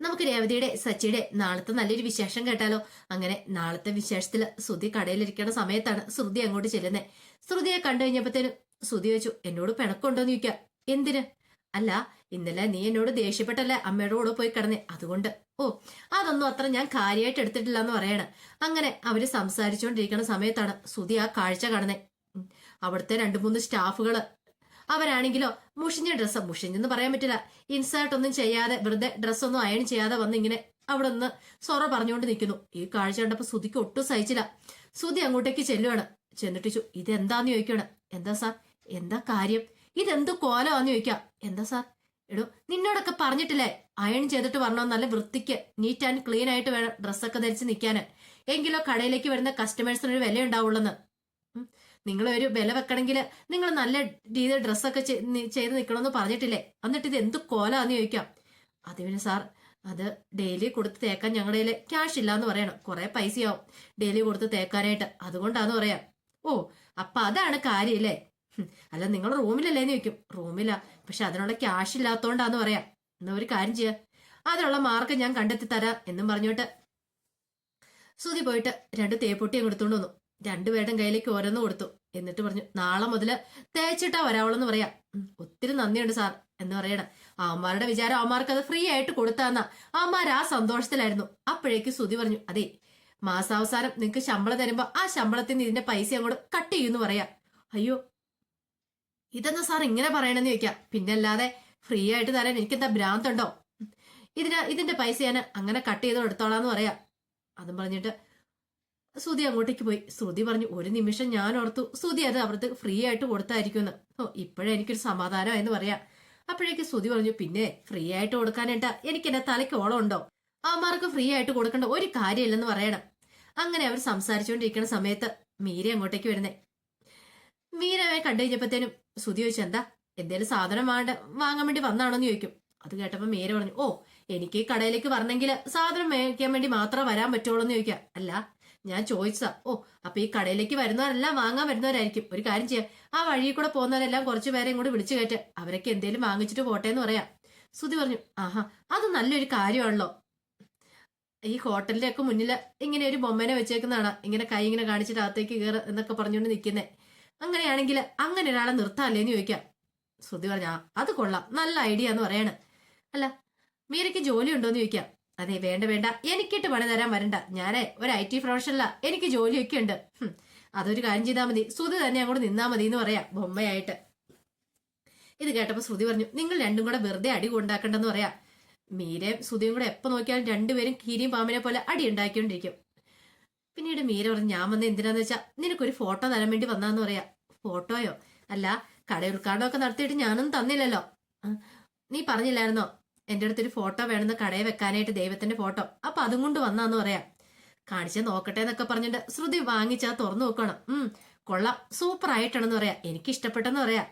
നമുക്ക് രേവതിയുടെ സച്ചിയുടെ നാളത്തെ നല്ലൊരു വിശേഷം കേട്ടാലോ? അങ്ങനെ നാളത്തെ വിശേഷത്തിൽ ശ്രുതി കടയിലിരിക്കുന്ന സമയത്താണ് ശ്രുതി അങ്ങോട്ട് ചെല്ലുന്നത് ശ്രുതിയെ കണ്ടു കഴിഞ്ഞപ്പോഴത്തേനും ശ്രുതി വെച്ചു എന്നോട് പിണക്കുണ്ടോന്ന് ചോദിക്കാം. എന്തിന്? അല്ല ഇന്നലെ നീ എന്നോട് ദേഷ്യപ്പെട്ടല്ലേ അമ്മയുടെ കൂടെ പോയി കിടന്നേ. അതുകൊണ്ട്. ഓ അതൊന്നും അത്ര ഞാൻ കാര്യമായിട്ട് എടുത്തിട്ടില്ല എന്ന് പറയാണ്. അങ്ങനെ അവർ സംസാരിച്ചുകൊണ്ടിരിക്കുന്ന സമയത്താണ് ശ്രുതി ആ കാഴ്ച കാണുന്നത് അവിടുത്തെ രണ്ടു മൂന്ന് സ്റ്റാഫുകൾ അവരാണെങ്കിലോ മുഷിഞ്ഞ ഡ്രസ്സ് മുഷിഞ്ഞെന്ന് പറയാൻ പറ്റില്ല. ഇൻസേർട്ട് ഒന്നും ചെയ്യാതെ വെറുതെ ഡ്രസ്സൊന്നും അയൺ ചെയ്യാതെ വന്ന് ഇങ്ങനെ അവിടെ നിന്ന് സൊറ പറഞ്ഞുകൊണ്ട് നിൽക്കുന്നു. ഈ കാഴ്ച കണ്ടപ്പോൾ സുതിക്ക് ഒട്ടും സഹിച്ചില്ല. സുതി അങ്ങോട്ടേക്ക് ചെല്ലുവാണ്. ചെന്നിട്ട് ചോ ഇതെന്താന്ന് ചോദിക്കുകയാണ് എന്താ സാർ? എന്താ കാര്യം? ഇതെന്ത് കോലമാന്ന് ചോദിക്കാം? എന്താ സാർ? എടോ നിന്നോടൊക്കെ പറഞ്ഞിട്ടില്ലേ? അയൺ ചെയ്തിട്ട് വരണോ നല്ല വൃത്തിക്ക് നീറ്റ് ആൻഡ് ക്ലീൻ ആയിട്ട് വേണം ഡ്രസ്സൊക്കെ ധരിച്ച് നിൽക്കാൻ എങ്കിലോ കടയിലേക്ക് വരുന്ന കസ്റ്റമേഴ്സിനൊരു വില ഉണ്ടാവുള്ളെന്ന് നിങ്ങൾ ഒരു വില വെക്കണമെങ്കിൽ നിങ്ങൾ നല്ല രീതിയിൽ ഡ്രസ്സൊക്കെ ചെയ്ത് നിൽക്കണമെന്ന് പറഞ്ഞിട്ടില്ലേ? എന്നിട്ട് ഇത് എന്ത് കോലാന്ന് ചോദിക്കാം. അത് പിന്നെ സാർ അത് ഡെയിലി കൊടുത്ത് തേക്കാൻ ഞങ്ങളുടെ കയ്യിൽ ക്യാഷ് ഇല്ല എന്ന് പറയണം. കുറെ പൈസയാവും ഡെയിലി കൊടുത്ത് തേക്കാനായിട്ട്. അതുകൊണ്ടാന്ന് പറയാം. ഓ അപ്പൊ അതാണ് കാര്യമില്ലേ അല്ലേ? അല്ല നിങ്ങൾ റൂമിലല്ലേ എന്ന് ചോദിക്കും. റൂമിലാ. പക്ഷെ അതിനുള്ള ക്യാഷ് ഇല്ലാത്തോണ്ടാന്ന് പറയാം. എന്നാ ഒരു കാര്യം ചെയ്യാ. അതിനുള്ള മാർക്ക് ഞാൻ കണ്ടെത്തി തരാം എന്നും പറഞ്ഞോട്ട് സുതി പോയിട്ട് രണ്ട് തേപ്പൊട്ടിയും കൊടുത്തോണ്ട് വന്നു. രണ്ടുപേരുടെ കയ്യിലേക്ക് ഓരോന്ന് കൊടുത്തു. എന്നിട്ട് പറഞ്ഞു നാളെ മുതൽ തേച്ചിട്ടാ വരാവുള്ളെന്ന് പറയാ. ഒത്തിരി നന്ദിയുണ്ട് സാർ എന്ന് പറയണം. ആമാരുടെ വിചാരം അമ്മമാർക്ക് അത് ഫ്രീ ആയിട്ട് കൊടുത്താന്ന. ആമാർ ആ സന്തോഷത്തിലായിരുന്നു. അപ്പോഴേക്ക് സുതി പറഞ്ഞു അതെ മാസാവസാനം നിങ്ങക്ക് ശമ്പളം തരുമ്പോ ആ ശമ്പളത്തിൽ നിന്ന് ഇതിന്റെ പൈസ അങ്ങോട്ട് കട്ട് ചെയ്യുമെന്ന് പറയാ. അയ്യോ ഇതെന്താ സാർ ഇങ്ങനെ പറയണെന്ന് ചോദിക്കാം. പിന്നെ അല്ലാതെ ഫ്രീ ആയിട്ട് തരാൻ എനിക്കെന്താ ഭ്രാന്തുണ്ടോ? ഇതിന് ഇതിന്റെ പൈസ ഞാൻ അങ്ങനെ കട്ട് ചെയ്ത് എടുത്തോളാന്ന് പറയാ. അതും പറഞ്ഞിട്ട് ശ്രുതി അങ്ങോട്ടേക്ക് പോയി. ശ്രുതി പറഞ്ഞു ഒരു നിമിഷം ഞാൻ ഓർത്തു. ശ്രുതി അത് അവർക്ക് ഫ്രീ ആയിട്ട് കൊടുത്തായിരിക്കുമെന്ന്. ഓ ഇപ്പോഴേ എനിക്കൊരു സമാധാനം എന്ന് പറയാം. അപ്പോഴേക്ക് ശ്രുതി പറഞ്ഞു പിന്നെ ഫ്രീ ആയിട്ട് കൊടുക്കാനായിട്ടാ എനിക്ക് എന്റെ തലയ്ക്ക് ഓളം ഉണ്ടോ? അവന്മാർക്ക് ഫ്രീ ആയിട്ട് കൊടുക്കേണ്ട ഒരു കാര്യമില്ലെന്ന് പറയണം. അങ്ങനെ അവർ സംസാരിച്ചുകൊണ്ടിരിക്കുന്ന സമയത്ത് മീര അങ്ങോട്ടേക്ക് വരുന്നേ. മീരയെ കണ്ടു കഴിഞ്ഞപ്പോഴത്തേനും ശ്രുതി ചോദിച്ചു എന്താ? എന്തേലും സാധനം വാണ്ട വാങ്ങാൻ വേണ്ടി വന്നാണോന്ന് ചോദിക്കും. അത് കേട്ടപ്പോ മീര പറഞ്ഞു ഓ എനിക്ക് കടയിലേക്ക് വരണമെങ്കിൽ സാധനം മേടിക്കാൻ വേണ്ടി മാത്രമേ വരാൻ പറ്റുള്ളൂ എന്ന് ചോദിക്കാം. അല്ല ഞാൻ ചോദിച്ചതാ ഓ അപ്പൊ ഈ കടയിലേക്ക് വരുന്നവരെല്ലാം വാങ്ങാൻ വരുന്നവരായിരിക്കും. ഒരു കാര്യം ചെയ്യാം. ആ വഴിയിൽ കൂടെ പോകുന്നവരെല്ലാം കുറച്ചു പേരെയും കൂടി വിളിച്ചു കയറ്റാം. അവരൊക്കെ എന്തേലും വാങ്ങിച്ചിട്ട് പോട്ടെ എന്ന് പറയാം. സുതി പറഞ്ഞു ആഹാ അത് നല്ലൊരു കാര്യമാണല്ലോ. ഈ ഹോട്ടലിന്റെ ഒക്കെ മുന്നിൽ ഇങ്ങനെ ഒരു ബൊമ്മനെ വെച്ചേക്കുന്നതാണ്. ഇങ്ങനെ കൈ ഇങ്ങനെ കാണിച്ചിട്ട് അകത്തേക്ക് കയറ എന്നൊക്കെ പറഞ്ഞുകൊണ്ട് നിൽക്കുന്നേ അങ്ങനെയാണെങ്കിൽ അങ്ങനെ ഒരാളെ നിർത്താല്ലേ എന്ന് ചോദിക്കാം. ശ്രുതി പറഞ്ഞ "ആ, അത് കൊള്ളാം. നല്ല ഐഡിയ എന്ന് പറയാണ്. അല്ല മീരയ്ക്ക് ജോലി ഉണ്ടോ എന്ന് ചോദിക്കാം. അതെ വേണ്ട വേണ്ട. എനിക്കിട്ട് പണി തരാൻ വരണ്ട. ഞാനേ ഒരു ഐ ടി പ്രൊഫഷണലാ എനിക്ക് ജോലിയൊക്കെ ഉണ്ട്. അതൊരു കാര്യം ചെയ്താൽ മതി. ശ്രുതി തന്നെ അങ്ങോട്ട് നിന്നാ മതി എന്ന് പറയാം ബൊമ്മയായിട്ട്. ഇത് കേട്ടപ്പോൾ ശ്രുതി പറഞ്ഞു നിങ്ങൾ രണ്ടും കൂടെ വെറുതെ അടി ഉണ്ടാക്കണ്ടെന്ന് പറയാം. മീരയും ശ്രുതിയും കൂടെ എപ്പോ നോക്കിയാലും രണ്ടുപേരും കീരിയും പാമ്പിനെ പോലെ അടി ഉണ്ടാക്കിക്കൊണ്ടിരിക്കും. പിന്നീട് മീര പറഞ്ഞു ഞാൻ വന്ന എന്തിനാന്ന് വെച്ചാൽ നിനക്കൊരു ഫോട്ടോ തരാൻ വേണ്ടി വന്നാന്ന് പറയാ. ഫോട്ടോയോ? അല്ല കട ഉദ്ഘാടനമൊക്കെ നടത്തിയിട്ട് ഞാനൊന്നും തന്നില്ലല്ലോ. നീ പറഞ്ഞില്ലായിരുന്നോ? എന്റെ അടുത്തൊരു ഫോട്ടോ വേണമെന്ന് കടയിൽ വെക്കാനായിട്ട് ദൈവത്തിന്റെ ഫോട്ടോ. അപ്പൊ അതും കൊണ്ട് വന്നാന്ന് പറയാം. കാണിച്ചാൽ നോക്കട്ടെ എന്നൊക്കെ പറഞ്ഞിട്ട് ശ്രുതി വാങ്ങിച്ചാ തുറന്നു നോക്കണം ഉം കൊള്ളാം. സൂപ്പർ ആയിട്ടാണെന്ന് പറയാ. എനിക്ക് ഇഷ്ടപ്പെട്ടെന്ന് പറയാ.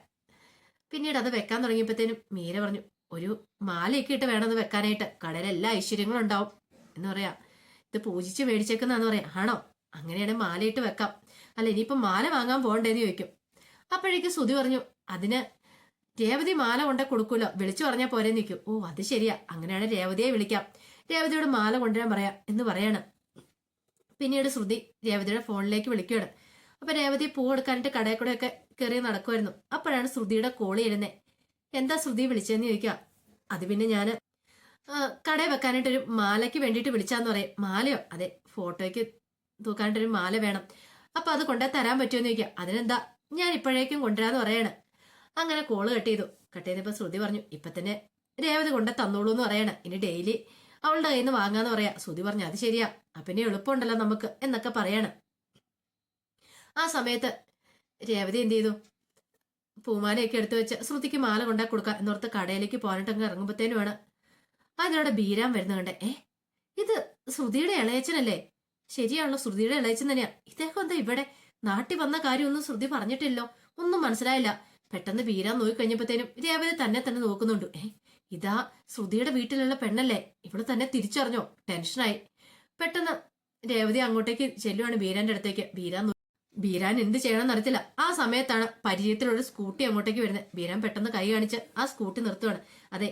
പിന്നീട് അത് വെക്കാൻ തുടങ്ങിയപ്പോഴത്തേനും മീര പറഞ്ഞു ഒരു മാലയൊക്കെ ഇട്ട് വേണമെന്ന് വെക്കാനായിട്ട് കടയിൽ എല്ലാ ഐശ്വര്യങ്ങളും ഉണ്ടാവും. എന്ന് പറയാ. ഇത് പൂജിച്ച് മേടിച്ചേക്കുന്നാന്ന് പറയാം. ആണോ? അങ്ങനെയാണെങ്കിൽ മാലയിട്ട് വെക്കാം. അല്ല ഇനിയിപ്പം മാല വാങ്ങാൻ പോകണ്ടേന്ന് ചോദിക്കും. അപ്പോഴേക്ക് ശ്രുതി പറഞ്ഞു അതിന് രേവതി മാല കൊണ്ട കൊടുക്കൂലോ? വിളിച്ചു പറഞ്ഞാൽ പോരെ നിൽക്കും ഓ അത് ശരിയാ. അങ്ങനെയാണ് രേവതിയെ വിളിക്കാം. രേവതിയോട് മാല കൊണ്ടുവരാൻ പറയാം എന്ന് പറയാണ്. പിന്നീട് ശ്രുതി രേവതിയുടെ ഫോണിലേക്ക് വിളിക്കുകയാണ്. അപ്പൊ രേവതി പൂ എടുക്കാനായിട്ട് കടയിൽ കൂടെ ഒക്കെ കയറി നടക്കുമായിരുന്നു അപ്പോഴാണ് ശ്രുതിയുടെ കോളി ഇരുന്നേ എന്താ ശ്രുതി വിളിച്ചതെന്ന് ചോദിക്കുക. അത് പിന്നെ ഞാൻ കടയിൽ വെക്കാനായിട്ട് ഒരു മാലയ്ക്ക് വേണ്ടിയിട്ട് വിളിച്ചാന്ന് പറയും. മാലയോ? അതെ ഫോട്ടോയ്ക്ക് തൂക്കാനായിട്ടൊരു മാല വേണം. അപ്പൊ അത് കൊണ്ടുപോയി തരാൻ പറ്റുമെന്ന് ചോദിക്കുക. അതിനെന്താ? ഞാൻ ഇപ്പോഴേക്കും കൊണ്ടുവരാന്ന് പറയാണ്. അങ്ങനെ കോൾ കട്ട് ചെയ്തു. കട്ട് ചെയ്തപ്പോ ശ്രുതി പറഞ്ഞു ഇപ്പൊ തന്നെ രേവതി കൊണ്ട തന്നോളൂ എന്ന് പറയണ ഇനി ഡെയിലി അവളുടെ കയ്യിൽ നിന്ന് വാങ്ങാന്ന് പറയാ. ശ്രുതി പറഞ്ഞു അത് ശരിയാ അപ്പൊ പിന്നെ എളുപ്പമുണ്ടല്ലോ നമുക്ക് എന്നൊക്കെ പറയണം. ആ സമയത്ത് രേവതി എന്ത് ചെയ്തു? പൂമാലയൊക്കെ എടുത്തു വെച്ച് ശ്രുതിക്ക് മാല കൊണ്ടാ കൊടുക്കാം എന്നോർത്ത് കടയിലേക്ക് പോകാനായിട്ടങ്ങ് ഇറങ്ങുമ്പോഴത്തേനുമാണ് അതിനോട് ബീരാൻ വരുന്ന കണ്ടേ ഏ ഇത് ശ്രുതിയുടെ ഇളയച്ചനല്ലേ ശരിയാണല്ലോ ശ്രുതിയുടെ ഇളയച്ചൻ തന്നെയാ. ഇദ്ദേഹം എന്താ ഇവിടെ നാട്ടിൽ വന്ന കാര്യമൊന്നും ശ്രുതി പറഞ്ഞിട്ടില്ലോ? ഒന്നും മനസ്സിലായില്ല. പെട്ടെന്ന് വീരാൻ നോക്കി കഴിഞ്ഞപ്പോഴത്തേനും രേവതി തന്നെ തന്നെ നോക്കുന്നുണ്ട്. ഏ ഇതാ ശ്രുതിയുടെ വീട്ടിലുള്ള പെണ്ണല്ലേ? ഇവിടെ തന്നെ തിരിച്ചറിഞ്ഞോ? ടെൻഷനായി. പെട്ടെന്ന് രേവതി അങ്ങോട്ടേക്ക് ചെല്ലുവാണ് ബീരാന്റെ അടുത്തേക്ക്. ബീരാൻ ബീരാൻ എന്ത് ചെയ്യണമെന്ന് അറിയത്തില്ല. ആ സമയത്താണ് പരിചയത്തിലൊരു സ്കൂട്ടി അങ്ങോട്ടേക്ക് വരുന്നത്. ബീരാൻ പെട്ടെന്ന് കൈ കാണിച്ച് ആ സ്കൂട്ടി നിർത്തുവാണ്. അതെ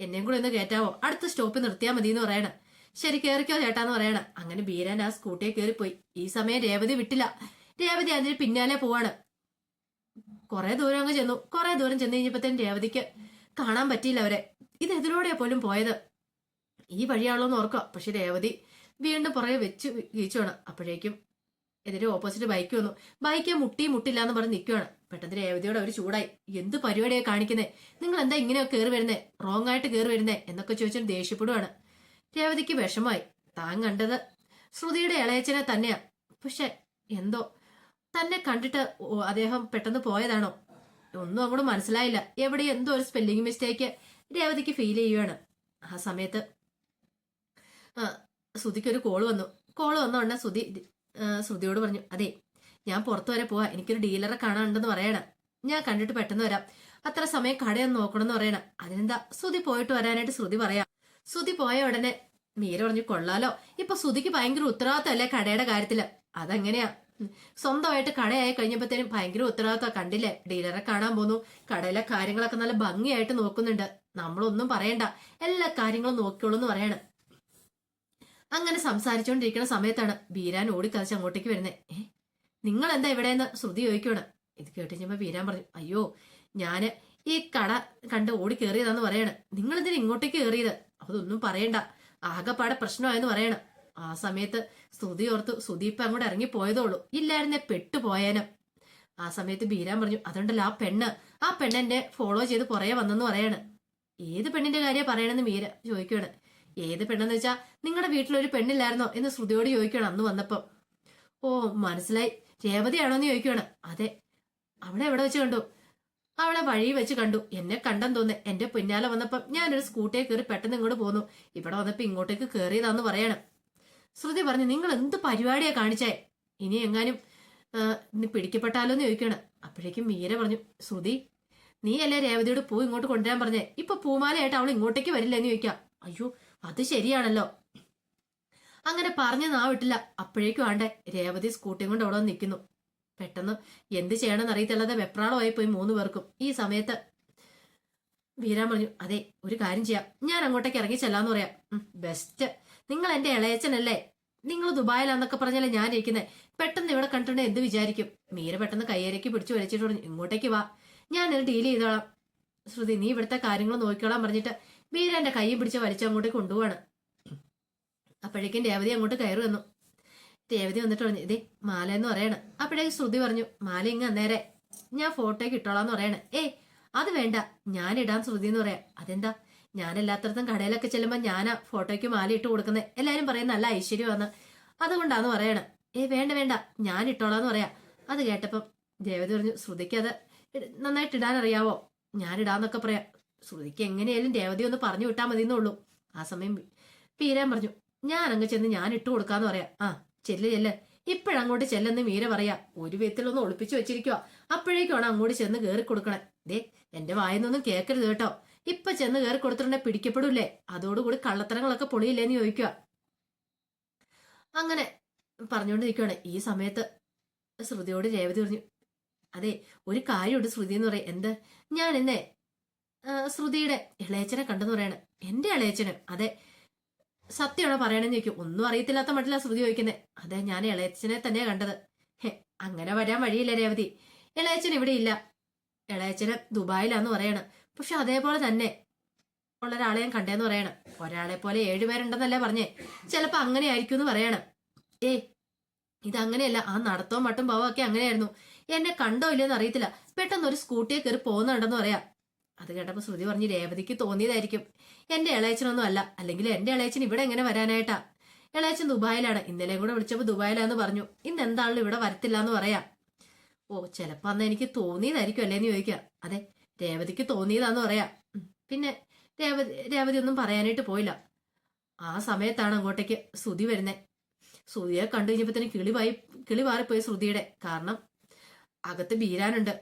എന്നെയും കൂടെ ഒന്ന് കയറ്റാവോ? അടുത്ത സ്റ്റോപ്പിൽ നിർത്തിയാൽ മതി എന്ന് പറയണം. ശരി കയറിക്കോ ചേട്ടാന്ന് പറയണം. അങ്ങനെ ബീരാൻ ആ സ്കൂട്ടിയെ കയറിപ്പോയി ഈ സമയം രേവതി വിട്ടില്ല. രേവതി അതിന് പിന്നാലെ പോവാണ്. കുറെ ദൂരം അങ്ങ് ചെന്നു. കുറെ ദൂരം ചെന്ന് കഴിഞ്ഞപ്പോഴത്തേനും രേവതിക്ക് കാണാൻ പറ്റിയില്ല അവരെ. ഇത് എതിലൂടെയാ പോലും പോയത്? ഈ വഴിയാണല്ലോ എന്ന് ഓർക്കുക പക്ഷെ രേവതി വീണ്ടും പുറകെ വെച്ച് വീച്ചുവാണ് അപ്പോഴേക്കും എതിരെ ഓപ്പോസിറ്റ് ബൈക്ക് വന്നു. ബൈക്ക് മുട്ടി മുട്ടില്ല എന്ന് പറഞ്ഞ് നിൽക്കുവാണ് പെട്ടെന്ന് രേവതിയോട് അവർ ചൂടായി. എന്ത് പരിപാടിയാണ് കാണിക്കുന്നത് നിങ്ങൾ എന്താ ഇങ്ങനെ കയറി വരുന്നേ? റോങ് ആയിട്ട് കയറി വരുന്നേ? എന്നൊക്കെ ചോദിച്ചാൽ ദേഷ്യപ്പെടുവാണ്. രേവതിക്ക് വിഷമായി താൻ കണ്ടത് ശ്രുതിയുടെ ഇളയച്ചനെ തന്നെയാ. പക്ഷെ എന്തോ തന്നെ കണ്ടിട്ട് അദ്ദേഹം പെട്ടെന്ന് പോയതാണോ? ഒന്നും അങ്ങോട്ട് മനസ്സിലായില്ല. എവിടെ എന്തോ ഒരു സ്പെല്ലിംഗ് മിസ്റ്റേക്ക് രേവതിക്ക് ഫീൽ ചെയ്യുവാണ്. ആ സമയത്ത് ശ്രുതിക്ക് ഒരു കോൾ വന്നു. കോൾ വന്ന ഉടനെ ആ, ശ്രുതിയോട് പറഞ്ഞു അതെ ഞാൻ പുറത്തു വരെ പോവാ. എനിക്കൊരു ഡീലറെ കാണാനുണ്ടെന്ന് പറയണം. ഞാൻ കണ്ടിട്ട് പെട്ടെന്ന് വരാം. അത്ര സമയം കടയൊന്ന് നോക്കണമെന്ന് പറയണം. അതിനെന്താ? ശ്രുതി പോയിട്ട് വരാനായിട്ട് ശ്രുതി പറയാം. ശ്രുതി പോയ ഉടനെ മീര പറഞ്ഞു കൊള്ളാലോ. ഇപ്പൊ ശ്രുതിക്ക് ഭയങ്കര ഉത്തരവാദിത്തമല്ലേ കടയുടെ കാര്യത്തിൽ? അതെങ്ങനെയാ. സ്വന്തമായിട്ട് കടയായി കഴിഞ്ഞപ്പോഴത്തേനും ഭയങ്കര ഉത്തരവാദിത്വം കണ്ടില്ലേ? ഡീലറെ കാണാൻ പോന്നു. കടയിലെ കാര്യങ്ങളൊക്കെ നല്ല ഭംഗിയായിട്ട് നോക്കുന്നുണ്ട്. നമ്മളൊന്നും പറയണ്ട. എല്ലാ കാര്യങ്ങളും നോക്കിയോളൂ എന്ന് പറയാണ്. അങ്ങനെ സംസാരിച്ചുകൊണ്ടിരിക്കുന്ന സമയത്താണ് ബീരാൻ ഓടിക്കളിച്ച് അങ്ങോട്ടേക്ക് വരുന്നത് നിങ്ങൾ എന്താ ഇവിടെയെന്ന് ശ്രുതി ചോദിക്കണം ഇത് കേട്ട് ബീരാൻ പറഞ്ഞു അയ്യോ ഞാൻ ഈ കട കണ്ട് ഓടി കയറിയതാന്ന് പറയാണ്. നിങ്ങൾ എന്തിനാ ഇങ്ങോട്ടേക്ക് കയറിയത് അതൊന്നും പറയണ്ട. ആകെപ്പാടെ പ്രശ്നമായെന്ന് പറയണം. ആ സമയത്ത് സ്തുതി ഓർത്തു സ്തുതി ഇപ്പൊ അങ്ങോട്ട് ഇറങ്ങി പോയതോളൂ ഇല്ലായിരുന്നെ പെട്ടുപോയേനും. ആ സമയത്ത് ബീരാൻ പറഞ്ഞു അതുകൊണ്ടല്ല ആ പെണ്ണ്. ആ പെണ്ണെന്റെ ഫോളോ ചെയ്ത് പുറകെ വന്നെന്ന് പറയാണ്. ഏത് പെണ്ണിന്റെ കാര്യം പറയണെന്ന് മീര ചോദിക്കുകയാണ്. ഏത് പെണ്ണെന്ന് വെച്ചാ നിങ്ങളുടെ വീട്ടിലൊരു പെണ്ണില്ലായിരുന്നോ? എന്ന് ശ്രുതിയോട് ചോദിക്കുകയാണ് അന്ന് വന്നപ്പം. ഓ മനസ്സിലായി. രേവതിയാണോന്ന് ചോദിക്കുകയാണ്. അതെ. അവിടെ എവിടെ വെച്ച് കണ്ടു? അവളെ വഴി വെച്ച് കണ്ടു. എന്നെ കണ്ടെന്ന് തോന്നുന്നു. എന്റെ പിന്നാലെ വന്നപ്പം ഞാനൊരു സ്കൂട്ടിയെ കയറി പെട്ടെന്ന് ഇങ്ങോട്ട് പോന്നു. ഇവിടെ വന്നപ്പോ ഇങ്ങോട്ടേക്ക് കയറിയതാന്ന് പറയണം. ശ്രുതി പറഞ്ഞു നിങ്ങൾ എന്ത് പരിപാടിയാ കാണിച്ചേ? ഇനി എങ്ങാനും ഇന്ന് ഇനി പിടിക്കപ്പെട്ടാലോ എന്ന് ചോദിക്കുകയാണ് അപ്പോഴേക്കും മീര പറഞ്ഞു ശ്രുതി നീ അല്ലേ രേവതിയോട് പൂ ഇങ്ങോട്ട് കൊണ്ടുവരാൻ പറഞ്ഞേ? ഇപ്പൊ പൂമാലയായിട്ട് അവൾ ഇങ്ങോട്ടേക്ക് വരില്ല എന്ന് ചോദിക്കാം. അയ്യോ അത് ശരിയാണല്ലോ. അങ്ങനെ പറഞ്ഞു നാ വിട്ടില്ല. അപ്പോഴേക്കും ആണ്ടേ രേവതി സ്കൂട്ടിയും കൊണ്ട് അവിടെ നിൽക്കുന്നു. പെട്ടെന്ന് എന്ത് ചെയ്യണമെന്ന് അറിയത്തില്ലാതെ വെപ്രാളമായി പോയി മൂന്ന് പേർക്കും. ഈ സമയത്ത് വീരാൻ പറഞ്ഞു അതെ ഒരു കാര്യം ചെയ്യാം. ഞാൻ അങ്ങോട്ടേക്ക് ഇറങ്ങി ചെല്ലാന്ന് പറയാം. ബെസ്റ്റ് നിങ്ങൾ എന്റെ ഇളയച്ചനല്ലേ നിങ്ങൾ ദുബായിലാന്നൊക്കെ പറഞ്ഞല്ലേ ഞാൻ ഇരിക്കുന്നത് പെട്ടെന്ന് ഇവിടെ കണ്ടിട്ട് എന്ത് വിചാരിക്കും? മീര പെട്ടെന്ന് കയ്യേരയ്ക്ക് പിടിച്ചു വലിച്ചിട്ട് പറഞ്ഞു ഇങ്ങോട്ടേക്ക് വാ. ഞാൻ ഞാനത് ഡീൽ ചെയ്തോളാം. ശ്രുതി നീ ഇവിടുത്തെ കാര്യങ്ങൾ നോക്കിക്കോളാം പറഞ്ഞിട്ട് മീര എന്റെ കൈയും പിടിച്ച് വലിച്ച് അങ്ങോട്ടേക്ക് കൊണ്ടുപോവാണ്. അപ്പോഴേക്കും രേവതി അങ്ങോട്ട് കയറി വന്നു. രേവതി വന്നിട്ട് പറഞ്ഞു ഇതേ മാല എന്ന് പറയണ. അപ്പോഴേക്കും ശ്രുതി പറഞ്ഞു മാല ഇങ്ങ് അന്നേരെ. ഞാൻ ഫോട്ടോയ്ക്ക് ഇട്ടോളാന്ന് പറയണേ. ഏയ് അത് വേണ്ട. ഞാൻ ഇടാൻ ശ്രുതി എന്ന് പറയാം. അതെന്താ? ഞാൻ എല്ലാത്തടത്തും കടയിലൊക്കെ ചെല്ലുമ്പോൾ ഞാനാ ഫോട്ടോയ്ക്ക് മാലയിട്ട് കൊടുക്കുന്നത് എല്ലാരും പറയും നല്ല ഐശ്വര്യമാണ് അതുകൊണ്ടാന്ന് പറയണം. ഏ വേണ്ട വേണ്ട. ഞാൻ ഇട്ടോളാന്ന് പറയാ. അത് കേട്ടപ്പം ദേവതി പറഞ്ഞു ശ്രുതിക്ക് അത് നന്നായിട്ട് ഇടാൻ അറിയാവോ ഞാൻ ഇടാന്നൊക്കെ പറയാം. ശ്രുതിക്ക് എങ്ങനെയായാലും ദേവതി ഒന്ന് പറഞ്ഞു വിട്ടാൽ മതി എന്നുള്ളൂ ആ സമയം പീരാൻ പറഞ്ഞു ഞാൻ അങ്ങ് ചെന്ന് ഞാൻ ഇട്ട് കൊടുക്കാന്ന് പറയാം. ആ ചെല്ല് ചെല്ല്. ഇപ്പോഴങ്ങോട്ട് ചെല്ലെന്ന് മീര പറയാ. ഒരു വിധത്തിലൊന്ന് ഒളിപ്പിച്ചു വെച്ചിരിക്കുക അപ്പോഴേക്കാണ് അങ്ങോട്ട് ചെന്ന് കയറി കൊടുക്കണേ ദേ എന്റെ വായനൊന്നും കേൾക്കരുത് കേട്ടോ. ഇപ്പൊ ചെന്ന് കയറി കൊടുത്തിട്ടുണ്ടെ പിടിക്കപ്പെടൂലേ അതോടുകൂടി കള്ളത്തരങ്ങളൊക്കെ പൊളിയില്ലേന്ന് ചോദിക്കുക അങ്ങനെ പറഞ്ഞുകൊണ്ടിരിക്കുകയാണ് ഈ സമയത്ത് ശ്രുതിയോട് രേവതി പറഞ്ഞു അതെ ഒരു കാര്യമുണ്ട് ശ്രുതി എന്ന് പറയും. എന്ത്? ഞാൻ ഇന്നേ ശ്രുതിയുടെ ഇളയച്ചനെ കണ്ടെന്ന് പറയാണ്. എന്റെ ഇളയച്ചന് അതെ സത്യമാണോ പറയണെന്ന് ചോദിക്കും. ഒന്നും അറിയത്തില്ലാത്ത മട്ടില്ല ശ്രുതി ചോദിക്കുന്നത് അതെ ഞാൻ ഇളയച്ചനെ തന്നെയാ കണ്ടത്. ഹെ അങ്ങനെ വരാൻ വഴിയില്ല രേവതി. ഇളയച്ചൻ ഇവിടെ ഇല്ല. ഇളയച്ചന് ദുബായിലാന്ന് പറയാണ്. പക്ഷെ അതേപോലെ തന്നെ ഉള്ള ഒരാളെ ഞാൻ കണ്ടേന്ന് പറയണം. ഒരാളെ പോലെ ഏഴുപേരുണ്ടെന്നല്ലേ പറഞ്ഞേ. ചിലപ്പോ അങ്ങനെ ആയിരിക്കും എന്ന് പറയണം. ഏ ഇത് ഇതങ്ങനെയല്ല. ആ നടത്തവും മട്ടും ഭാവമൊക്കെ അങ്ങനെയായിരുന്നു. എന്നെ കണ്ടോ ഇല്ലെന്ന് അറിയത്തില്ല. പെട്ടെന്ന് ഒരു സ്കൂട്ടിയെ കയറി പോകുന്നുണ്ടെന്ന് പറയാം. അത് കേട്ടപ്പോ ശ്രുതി പറഞ്ഞ് രേവതിക്ക് തോന്നിയതായിരിക്കും. എന്റെ ഇളയച്ചനൊന്നും അല്ല. അല്ലെങ്കിൽ എന്റെ ഇളയച്ചൻ ഇവിടെ എങ്ങനെ വരാനായിട്ടാ? ഇളയച്ചൻ ദുബായിലാണ്. ഇന്നലെയും കൂടെ വിളിച്ചപ്പോ ദുബായിലാന്ന് പറഞ്ഞു. ഇന്ന് എന്താണല്ലോ ഇവിടെ വരത്തില്ല എന്ന് പറയാം. ഓ ചിലപ്പോ അന്ന് എനിക്ക് തോന്നിയതായിരിക്കും അല്ലേന്ന് ചോദിക്കാം. അതെ രേവതിക്ക് തോന്നിയതാന്ന് പറയാ. പിന്നെ രേവതി രേവതി ഒന്നും പറയാനായിട്ട് പോയില്ല. ആ സമയത്താണ് അങ്ങോട്ടേക്ക് ശ്രുതി വരുന്നത് ശ്രുതിയെ കണ്ടു കഴിഞ്ഞപ്പോ തന്നെ കിളിവായി കിളി മാറിപ്പോയി ശ്രുതിയുടെ. കാരണം അകത്ത് ബീരാനുണ്ട്.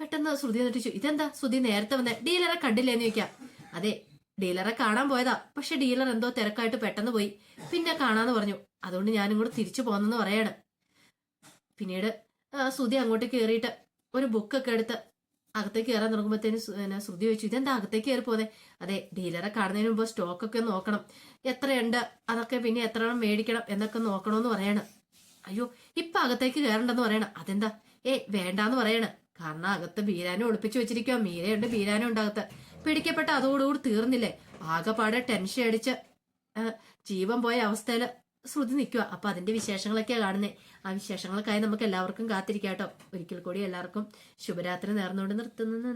പെട്ടെന്ന് ശ്രുതി എന്നിട്ട് ഇതെന്താ? ശ്രുതി നേരത്തെ വന്നേ. ഡീലറെ കണ്ടില്ലേന്ന് ചോദിക്കാം. അതെ ഡീലറെ കാണാൻ പോയതാ. പക്ഷെ ഡീലർ എന്തോ തിരക്കായിട്ട് പെട്ടെന്ന് പോയി. പിന്നെ കാണാന്ന് പറഞ്ഞു. അതുകൊണ്ട് ഞാനും കൂടെ തിരിച്ചു പോന്നെന്ന് പറയാണ്. പിന്നീട് ശ്രുതി അങ്ങോട്ട് കയറിയിട്ട് ഒരു ബുക്കൊക്കെ എടുത്ത് അകത്തേക്ക് കയറാൻ തുടങ്ങുമ്പോഴത്തേന് ശ്രുതി ചോദിച്ചു ഇതെന്താ അകത്തേക്ക് കയറി പോന്നെ? അതെ ഡീലറെ കാണുന്നതിന് മുമ്പ് സ്റ്റോക്കൊക്കെ നോക്കണം. എത്രയുണ്ട്? അതൊക്കെ പിന്നെ എത്ര മേടിക്കണം? എന്നൊക്കെ നോക്കണമെന്ന് പറയാണ്. അയ്യോ ഇപ്പൊ അകത്തേക്ക് കയറണ്ടെന്ന് പറയണം. അതെന്താ? ഏ വേണ്ടാന്ന് പറയണ്. കാരണം അകത്ത് ബീരാനും ഒളിപ്പിച്ചു വെച്ചിരിക്കുക മീരയുണ്ട് ബീരാനും ഉണ്ട് അകത്ത്. പിടിക്കപ്പെട്ട അതോടുകൂടി തീർന്നില്ലേ? ആകെപ്പാടെ ടെൻഷൻ അടിച്ച് ജീവൻ പോയ അവസ്ഥയിൽ ശ്രുതി നിൽക്കുക അപ്പൊ അതിന്റെ വിശേഷങ്ങളൊക്കെയാ കാണുന്നത് ആ വിശേഷങ്ങൾക്കായി നമുക്ക് എല്ലാവർക്കും കാത്തിരിക്കാട്ടോ. ഒരിക്കൽ കൂടി എല്ലാവർക്കും ശുഭരാത്രി നേർന്നുകൊണ്ട് നിർത്തുന്നു.